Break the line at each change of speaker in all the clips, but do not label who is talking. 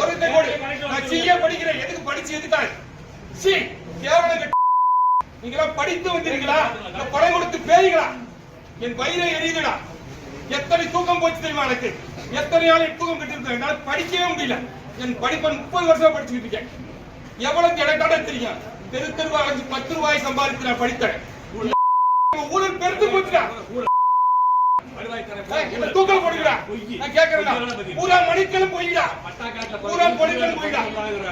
ஒரு கூட. நான் சிஏ படிக்கிறேன். எதுக்கு படிச்சு எதுக்காக? சி கேவலம் நீங்களா படித்து வந்தீங்களா படம் கொடுத்து பேய்களா? என் வயிறை எரியுதுடா. எத்தனை தூக்கம் போச்சு தெரியுமா எனக்கு? எத்தனை நாள் தூக்கம் கட்டிருக்கேன் என்னால படிக்கவே முடியல. என் படிப்பை முப்பது வருஷம் படிச்சுக்கிட்டு இருக்கேன். எவ்வளவு எனக்கான தெரியும்? தெரு தெருவா அஞ்சு பத்து ரூபாய் சம்பாதித்து நான் படித்தேன் ஊழல் பெருத்து போச்சுடா ஏய், என்ன தூக்கம் போடுகிறா நான் கேக்குறேன்டா. பூரா மணிக்கெல்லாம் போயிடா பூரா பொலிக்கல் போயிடா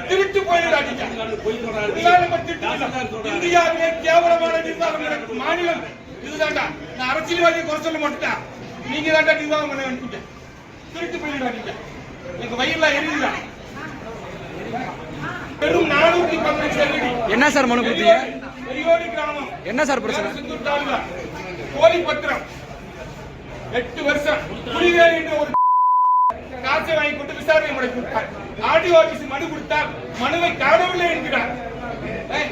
திருட்டு போயிடா நீங்க. இந்தியாவிலே கேவலமான நிர்வாகம் நடக்கும். மாநிலம். இதுதான்டா. நான் அரசியல்வாதியை குறை சொல்ல மாட்டேன் நீங்க தான்டா நிர்வாகம் பண்ண வேண்டிய திருட்டு போயிடா நீங்க. எங்க வயிறுல எரியுதா பெரும் நானூத்தி பதினஞ்சு
என்ன சார் மனு கொடுத்தீங்க?
பெரியோடி கிராமம்.
என்ன சார் பிரச்சனை?
போலி பத்திரம் எட்டு வருஷம் புலிவேல் என்ற ஒரு காசை வாங்கி கொண்டு விசாரணை முறை கொடுத்தார். ஆடியோ ஆபீஸ் மனு கொடுத்தார். மனுவை காணவில்லை என்கிறார்.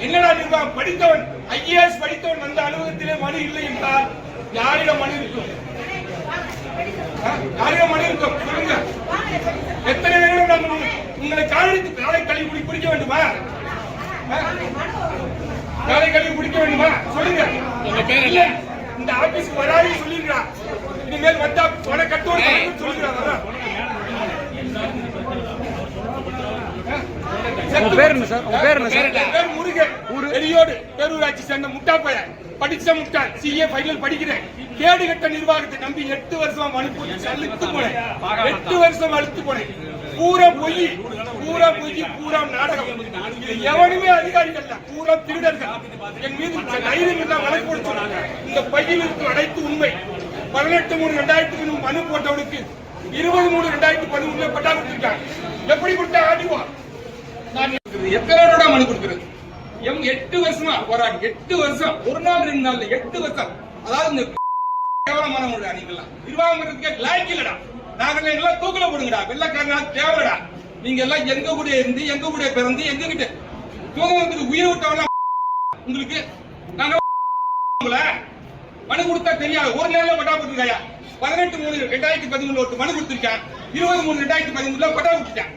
என்னடா நிர்வாகம் படித்தவன்? ஐஏஎஸ் படித்தவன் வந்த அலுவலகத்திலே மனு இல்லை என்றால் யாரிடம் மனு இருக்கும்? யாரிடம் மனு இருக்கும்? சொல்லுங்க. எத்தனை நேரம் நாங்கள் உங்களை காலடித்து காலை கழிவு குடி குடிக்க வேண்டுமா? காலை கழிவு குடிக்க வேண்டுமா? சொல்லுங்க. உங்க பேர் இல்லை இந்த ஆபீஸ்க்கு வராது சொல்லிருக்கா இனிமேல் வந்தா பண கட்டுவோம் சொல்லிருக்காங்க
உங்க பேர் என்ன சார்? உங்க பேர் என்ன சார்?
பேர் முருகன். பெரியோடு பேரூராட்சி சேர்ந்த முட்டா பையன். படிச்ச முட்டா சிஏ ஃபைனல் படிக்கிறேன். கேடு கட்ட நிர்வாகத்தை நம்பி எட்டு வருஷம் அனுப்பி அழுத்து போனேன். எட்டு வருஷம் அழுத்து போனேன். பூரா பொய். பூரா பொய் பூரா நாடகம். எவனுமே அதிகாரிகள் பூரா திருடர்கள். என் மீது தைரியம் இல்ல வழக்கு கொடுத்தாங்க சொன்னாங்க இந்த பையில் இருக்கும் அனைத்து உண்மை. பதினெட்டு மூணு ரெண்டாயிரத்துக்கு மனு போட்டவனுக்கு இருபது மூணு ரெண்டாயிரத்தி பதிமூணுல பட்டா கொடுத்திருக்காங்க. எப்படி கொடுத்தா ஆடிவா நான் எத்தனை மனு கொடுக்கிறது? எம் எட்டு வருஷமா போராடி எட்டு வருஷம். ஒரு நாள் ரெண்டு நாள்ல எட்டு வருஷம். அதாவது இந்த கேவலமான முறையா அணிகள்லாம். நிர்வாகம் பண்றதுக்கே லாய்க்கு இல்லடா. நாங்கள் எல்லாம் தூக்கல போடுங்கடா. வெள்ளக்காரனா தேவைடா. நீங்க எல்லாம் எங்க கூட இருந்து எங்க கூட பிறந்து எங்க கிட்ட சுதந்திரத்துக்கு உயிர் விட்டவெல்லாம் உங்களுக்கு நாங்க மனு கொடுத்தா தெரியாது. ஒரு நேரம் பட்டா கொடுத்துருக்காயா? பதினெட்டு மூணு ரெண்டாயிரத்தி பதிமூணுல ஒரு மனு கொடுத்துருக்கேன். இருபது மூணு ரெண்டாயிரத்தி பதிமூணுல பட்டா கொடுத்துட்டேன்.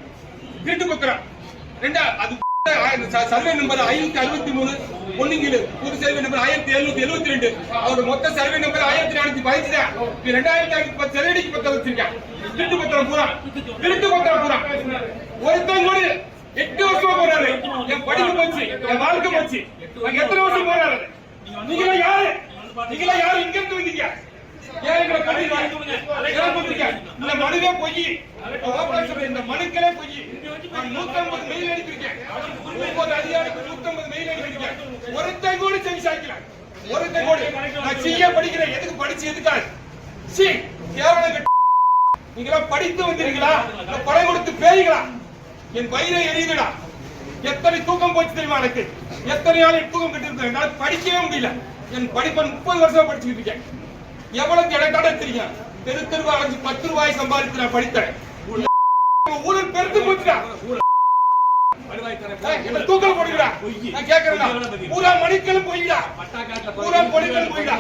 திருட்டு பத்திரம் ரெண்டா அது சர்வே நம்பர் ஐநூத்தி அறுபத்தி மூணு பொண்ணுங்கிலு புது சர்வே நம்பர் ஆயிரத்தி எழுநூத்தி எழுபத்தி ரெண்டு. அவரோட மொத்த சர்வே நம்பர் ஆயிரத்தி நானூத்தி பதினஞ்சு தான். ரெண்டாயிரத்தி ஐநூத்தி பத்து சர்வேடிக்கு பத்திரம் வச்சிருக்கேன். திருட்டு பத்திரம் பூரா. திருட்டு பத்திரம் பூரா. ஒருத்தன் கூட எட்டு வருஷமா போறாரு. என் படிப்பு போச்சு என் வாழ்க்கை போச்சு. எத்தனை வருஷம் போறாரு? நீங்களா யாரு? நீங்களா யாரு? இங்க இருந்து வந்தீங்க ஏன் எங்களை இந்த மனுவே பொய். சொல்றேன், இந்த மனுக்களே பொய். நான் 150 மெயில் அனுப்பியிருக்கேன். ஒவ்வொரு அதிகாரிக்கும் 150 மெயில் அனுப்பியிருக்கேன். ஒருத்தன் கூட செவி சாய்க்கல. ஒருத்தன் கூட. நான் சிஏ படிக்கிறேன். எதுக்கு படிச்சு எதுக்காக? சி கேவலம் நீங்களா படித்து வந்தீங்களா இல்ல படம் கொடுத்து பேய்களா? என் வயிறை எரியுதுடா எத்தனை தூக்கம் போச்சு தெரியுமா எனக்கு? எத்தனை நாள் தூக்கம் கட்டிருக்கேன் என்னால படிக்கவே முடியல. என் படிப்பை முப்பது வருஷம் படிச்சுக்கிட்டு இருக்கேன். எவ்வளவு எனக்கான தெரியும்? தெரு தெருவா அஞ்சு பத்து ரூபாய் சம்பாதித்து நான் படித்தேன். ஊழல் பெருத்து போச்சுடா. தூக்கல் போடுகிறா நான் கேக்குறேன்டா. பூரா போயிடா பூரா பொலிக்கல் போயிடா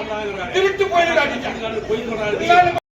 திருட்டு போயிடா நீங்க